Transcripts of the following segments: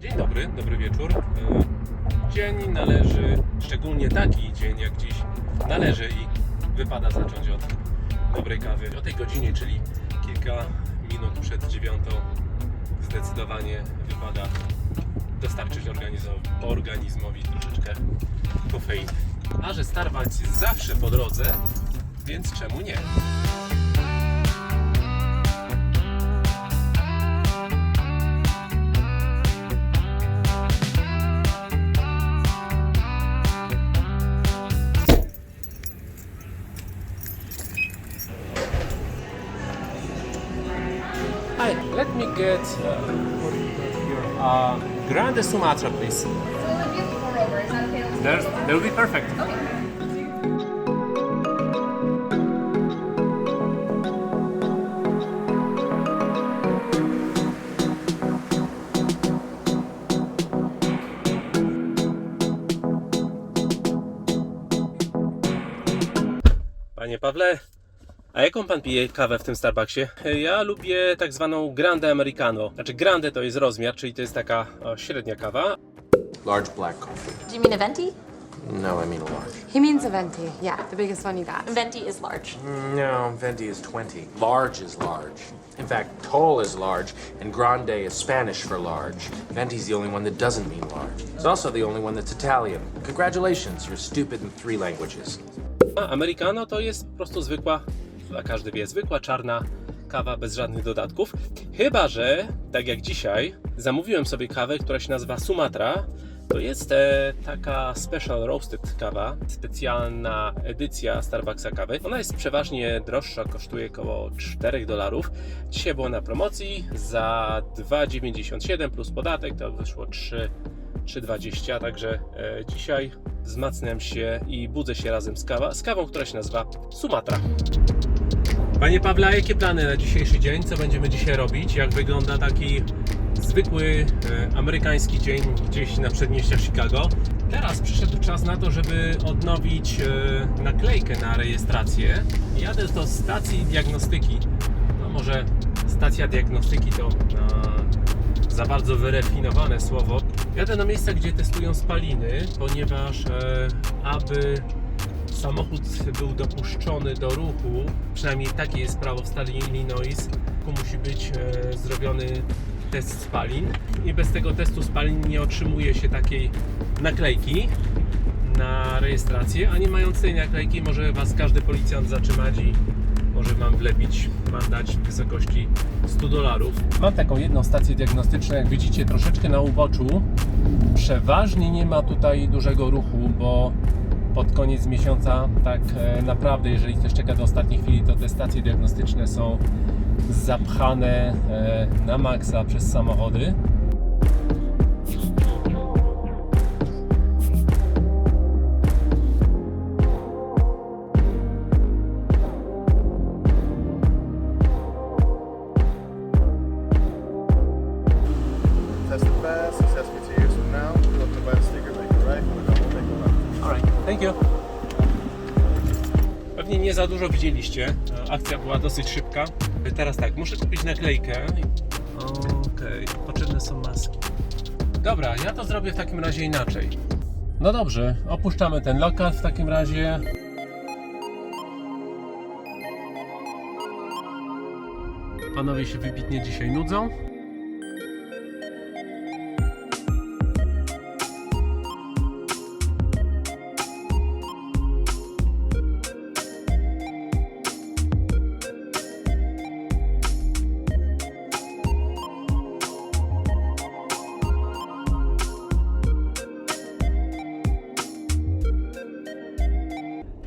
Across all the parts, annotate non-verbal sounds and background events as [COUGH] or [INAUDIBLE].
Dzień dobry, dobry wieczór. E, Dzień należy, szczególnie taki dzień jak dziś, należy i wypada zacząć od dobrej kawy. O tej godzinie, czyli kilka minut przed dziewiątą, zdecydowanie wypada dostarczyć organizmowi troszeczkę kofeiny. A że Starbucks jest zawsze po drodze, więc czemu nie? Hi, let me get uh, what do you got here? Uh, Grande Sumatra, please. So it'll be pour over. Is that okay? Let's There's, that will be perfect. Okay. Panie Pawle, a jaką pan pije kawę w tym Starbucksie? Ja lubię tak zwaną Grande Americano. Znaczy Grande to jest rozmiar, czyli to jest taka o, średnia kawa. Large black coffee. Do you mean a venti? No, I mean a large. He means a venti. Yeah, the biggest one you got. Venti is large. No, venti is 20. Large is large. In fact, tall is large, and grande is Spanish for large. Venti's the only one that doesn't mean large. It's also the only one that's Italian. Congratulations, you're stupid in three languages. A Americano to jest po prostu zwykła, chyba każdy wie, zwykła czarna kawa bez żadnych dodatków. Chyba, że tak jak dzisiaj, zamówiłem sobie kawę, która się nazywa Sumatra. To jest e, taka special roasted kawa, specjalna edycja Starbucksa kawy. Ona jest przeważnie droższa, kosztuje około 4 dolarów. Dzisiaj była na promocji za 2,97 plus podatek to wyszło 3 3,20, także e, dzisiaj wzmacniam się i budzę się razem z, kawa, z kawą, która się nazywa Sumatra. Panie Pawle, jakie plany na dzisiejszy dzień? Co będziemy dzisiaj robić? Jak wygląda taki zwykły e, amerykański dzień gdzieś na przedmieściach Chicago? Teraz przyszedł czas na to, żeby odnowić e, naklejkę na rejestrację. Jadę do stacji diagnostyki. No może stacja diagnostyki to za bardzo wyrefinowane słowo. Jadę na miejsca, gdzie testują spaliny, ponieważ e, aby samochód był dopuszczony do ruchu, przynajmniej takie jest prawo w stanie Illinois, musi być e, zrobiony test spalin i bez tego testu spalin nie otrzymuje się takiej naklejki na rejestrację, a nie mając tej naklejki może Was każdy policjant zatrzymać i może Wam wlepić mandat w wysokości 100 dolarów. Mam taką jedną stację diagnostyczną, jak widzicie troszeczkę na uboczu. Przeważnie nie ma tutaj dużego ruchu, bo pod koniec miesiąca tak e, naprawdę, jeżeli ktoś czeka do ostatniej chwili, to te stacje diagnostyczne są zapchane e, na maksa przez samochody. You. Pewnie nie za dużo widzieliście. Akcja była dosyć szybka. Teraz tak, muszę kupić naklejkę. Okej, potrzebne są maski. Dobra, ja to zrobię w takim razie inaczej. No dobrze, opuszczamy ten lokal w takim razie. Panowie się wybitnie dzisiaj nudzą.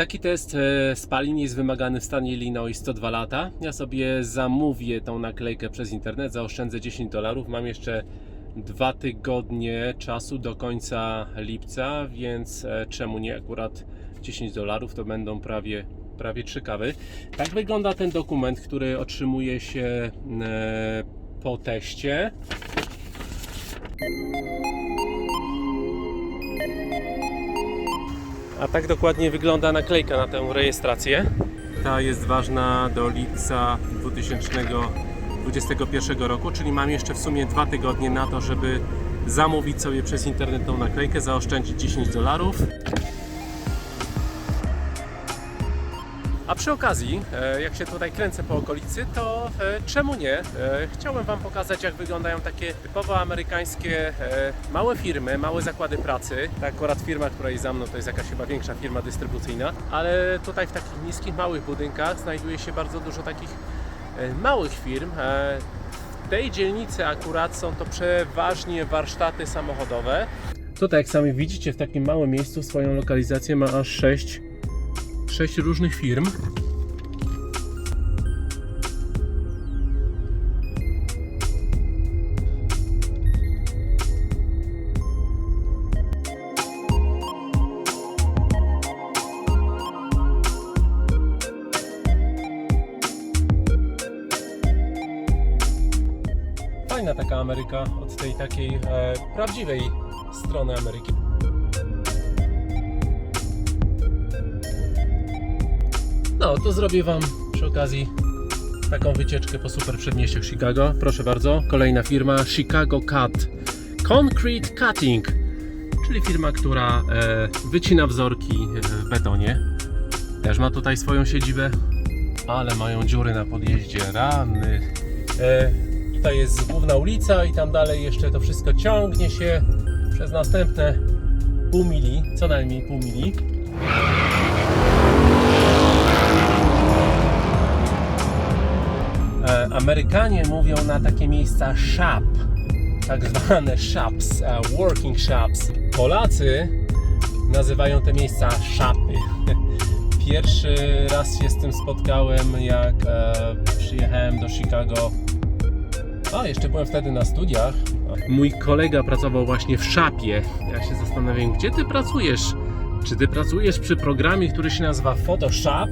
Taki test e, spalin jest wymagany w stanie Illinois 102 lata. Ja sobie zamówię tą naklejkę przez internet, zaoszczędzę 10 dolarów. Mam jeszcze dwa tygodnie czasu do końca lipca, więc e, czemu nie akurat 10 dolarów to będą prawie, prawie 3 kawy. Tak wygląda ten dokument, który otrzymuje się e, po teście. A tak dokładnie wygląda naklejka na tę rejestrację. Ta jest ważna do lipca 2021 roku, czyli mam jeszcze w sumie dwa tygodnie na to, żeby zamówić sobie przez internet tą naklejkę, zaoszczędzić 10 dolarów. A przy okazji, e, jak się tutaj kręcę po okolicy, to e, czemu nie? E, Chciałem Wam pokazać, jak wyglądają takie typowo amerykańskie małe firmy, małe zakłady pracy. Ta akurat firma, która jest za mną, to jest jakaś chyba większa firma dystrybucyjna, ale tutaj w takich niskich, małych budynkach znajduje się bardzo dużo takich małych firm. W tej dzielnicy akurat są to przeważnie warsztaty samochodowe. Tutaj, jak sami widzicie, w takim małym miejscu swoją lokalizację ma aż 6 sześć różnych firm. Fajna taka Ameryka od tej takiej e, prawdziwej strony Ameryki. No, to zrobię Wam przy okazji taką wycieczkę po super przedmieściach Chicago. Proszę bardzo, kolejna firma Chicago Cut Concrete Cutting, czyli firma, która e, wycina wzorki e, w betonie. Też ma tutaj swoją siedzibę, ale mają dziury na podjeździe, rany. E, tutaj jest główna ulica i tam dalej jeszcze to wszystko ciągnie się przez następne pół mili, co najmniej pół mili. Amerykanie mówią na takie miejsca shop, tak zwane shops, working shops. Polacy nazywają te miejsca szapy. [LAUGHS] Pierwszy raz się z tym spotkałem, jak e, przyjechałem do Chicago. A, jeszcze byłem wtedy na studiach. Mój kolega pracował właśnie w szapie. Ja się zastanawiam, gdzie ty pracujesz? Czy ty pracujesz przy programie, który się nazywa Photoshop?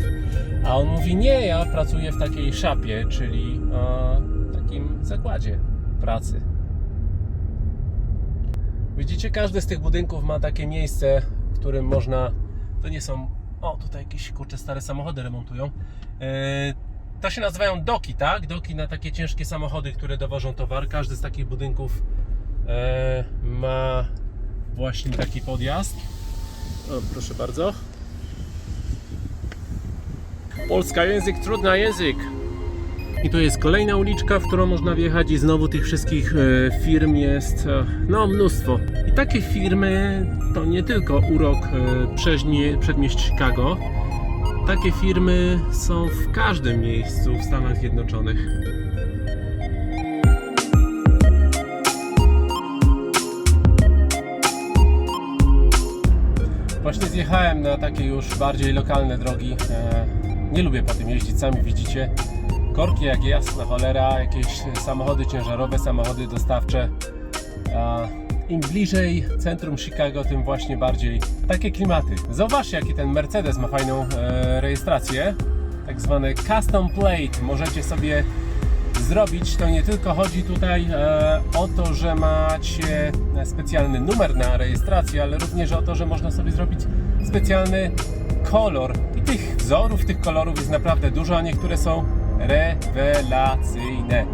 A on mówi, nie, ja pracuję w takiej szapie, czyli e, takim zakładzie pracy. Widzicie, każdy z tych budynków ma takie miejsce, w którym można. To nie są. O, tutaj jakieś kurcze stare samochody remontują. E, to się nazywają doki, tak? Doki na takie ciężkie samochody, które dowożą towar. Każdy z takich budynków e, ma właśnie taki podjazd. O, proszę bardzo. Polska język, trudna język. I to jest kolejna uliczka, w którą można wjechać i znowu tych wszystkich e, firm jest e, no mnóstwo. I takie firmy to nie tylko urok e, przeźnie, przedmieść Chicago. Takie firmy są w każdym miejscu w Stanach Zjednoczonych. Zjechałem na takie już bardziej lokalne drogi. E, Nie lubię po tym jeździć, sami widzicie. Korki jak jasna cholera, jakieś samochody ciężarowe, samochody dostawcze. Im bliżej centrum Chicago, tym właśnie bardziej takie klimaty. Zobaczcie, jaki ten Mercedes ma fajną e, rejestrację. Tak zwane custom plate. Możecie sobie zrobić. To nie tylko chodzi tutaj e, o to, że macie specjalny numer na rejestrację, ale również o to, że można sobie zrobić specjalny kolor. I tych wzorów, tych kolorów jest naprawdę dużo, a niektóre są rewelacyjne.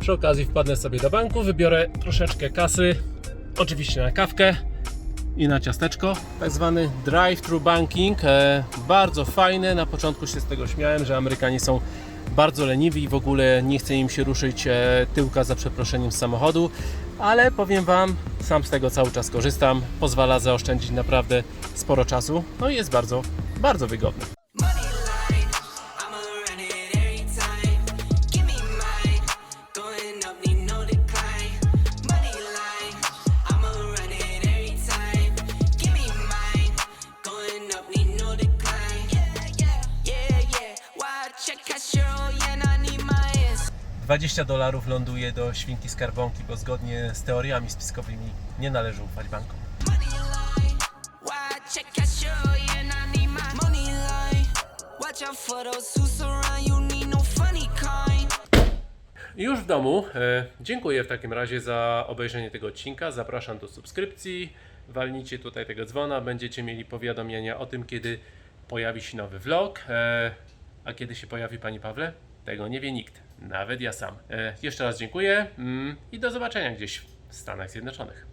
Przy okazji wpadnę sobie do banku, wybiorę troszeczkę kasy, oczywiście na kawkę i na ciasteczko. Tak zwany drive-thru banking, e, bardzo fajne. Na początku się z tego śmiałem, że Amerykanie są bardzo leniwi i w ogóle nie chce im się ruszyć e, tyłka za przeproszeniem z samochodu, ale powiem Wam, sam z tego cały czas korzystam. Pozwala zaoszczędzić naprawdę sporo czasu, no i jest bardzo, bardzo wygodne. 20 dolarów ląduje do świnki skarbonki, bo zgodnie z teoriami spiskowymi nie należy ufać bankom. No już w domu. E, dziękuję w takim razie za obejrzenie tego odcinka. Zapraszam do subskrypcji. Walnijcie tutaj tego dzwona. Będziecie mieli powiadomienia o tym, kiedy pojawi się nowy vlog. E, a kiedy się pojawi Pani Pawle? Tego nie wie nikt. Nawet ja sam. E, jeszcze raz dziękuję mm, i do zobaczenia gdzieś w Stanach Zjednoczonych.